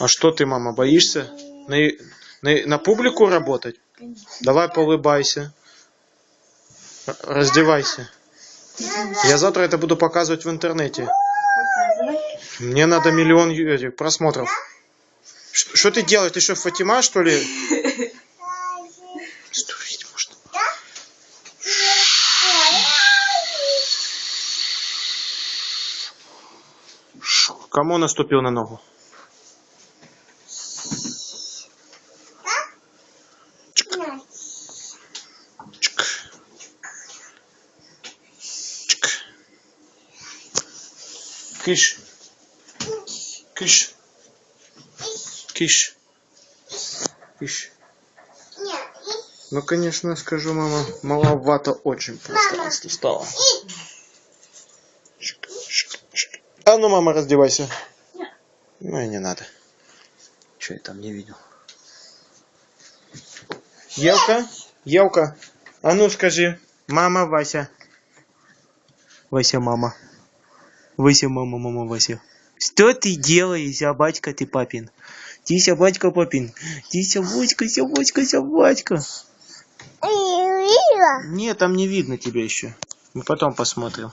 А что ты, мама, боишься? На, на, на публику работать? Давай поулыбайся. Р- Раздевайся. Я завтра это буду показывать в интернете. Мне надо миллион этих просмотров. Что ты делаешь? Ты что, Фатима, что ли? Стурить можно. Кому наступил на ногу? Кыш. Кыш. Кыш. Кыш. Ну, конечно, скажу, мама, маловато очень стало. Чик, чик, чик. А ну, мама, раздевайся. Не. Ну и не надо. Что я там не видел? Елка? Елка? А ну скажи. Мама, Вася. Вася, мама. Вася, мама, мама, Вася. Что ты делаешь, собачка ты папин? Ты собачка папин. Ты собачка, собачка, собачка. Нет, там не видно тебя еще. Мы потом посмотрим.